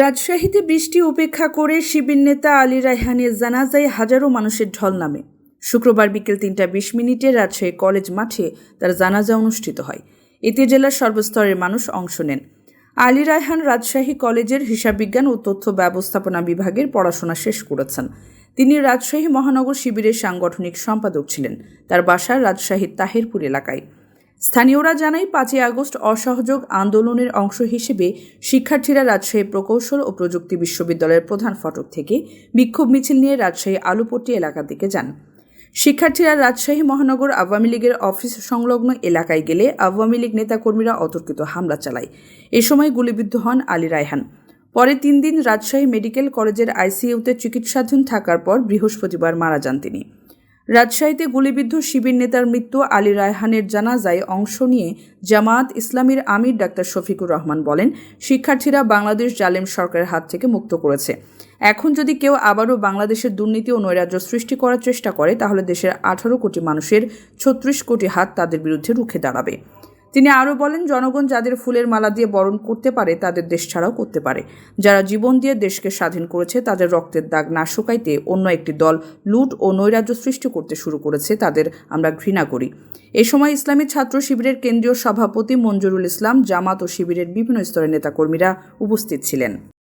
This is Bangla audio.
রাজশাহীতে বৃষ্টি উপেক্ষা করে শিবির নেতা আলী রায়হানের জানাজায় হাজারো মানুষের ঢল নামে। শুক্রবার বিকেল তিনটা বিশ মিনিটে রাজশাহী কলেজ মাঠে তার জানাজা অনুষ্ঠিত হয়। এতে জেলার সর্বস্তরের মানুষ অংশ নেন। আলী রায়হান রাজশাহী কলেজের হিসাব বিজ্ঞান ও তথ্য ব্যবস্থাপনা বিভাগের পড়াশোনা শেষ করেছেন। তিনি রাজশাহী মহানগর শিবিরের সাংগঠনিক সম্পাদক ছিলেন। তার বাসা রাজশাহীর তাহেরপুর এলাকায়। স্থানীয়রা জানায়, পাঁচই আগস্ট অসহযোগ আন্দোলনের অংশ হিসেবে শিক্ষার্থীরা রাজশাহী প্রকৌশল ও প্রযুক্তি বিশ্ববিদ্যালয়ের প্রধান ফটক থেকে বিক্ষোভ মিছিল নিয়ে রাজশাহী আলুপট্টি এলাকার দিকে যান। শিক্ষার্থীরা রাজশাহী মহানগর আওয়ামী লীগের অফিস সংলগ্ন এলাকায় গেলে আওয়ামী লীগ নেতাকর্মীরা অতর্কিত হামলা চালায়। এ সময় গুলিবিদ্ধ হন আলী রায়হান। পরে তিন দিন রাজশাহী মেডিকেল কলেজের আইসিইউতে চিকিৎসাধীন থাকার পর বৃহস্পতিবার মারা যান তিনি। রাজশাহীতে গুলিবিদ্ধ শিবির নেতার মৃত্যু আলী রায়হানের জানাজায় অংশ নিয়ে জামায়াত ইসলামীর আমির ডাক্তার শফিকুর রহমান বলেন, শিক্ষার্থীরা বাংলাদেশ জালেম সরকারের হাত থেকে মুক্ত করেছে। এখন যদি কেউ আবারও বাংলাদেশের দুর্নীতি ও নৈরাজ্য সৃষ্টি করার চেষ্টা করে, তাহলে দেশের আঠারো কোটি মানুষের ছত্রিশ কোটি হাত তাদের বিরুদ্ধে রুখে দাঁড়াবে। তিনি আরও বলেন, জনগণ যাদের ফুলের মালা দিয়ে বরণ করতে পারে, তাদের দেশ ছাড়াও করতে পারে। যারা জীবন দিয়ে দেশকে স্বাধীন করেছে, তাদের রক্তের দাগ না শুকাইতে অন্য একটি দল লুট ও নৈরাজ্য সৃষ্টি করতে শুরু করেছে, তাদের আমরা ঘৃণা করি। এ সময় ইসলামী ছাত্র শিবিরের কেন্দ্রীয় সভাপতি মঞ্জুরুল ইসলাম, জামাত ও শিবিরের বিভিন্ন স্তরের নেতাকর্মীরা উপস্থিত ছিলেন।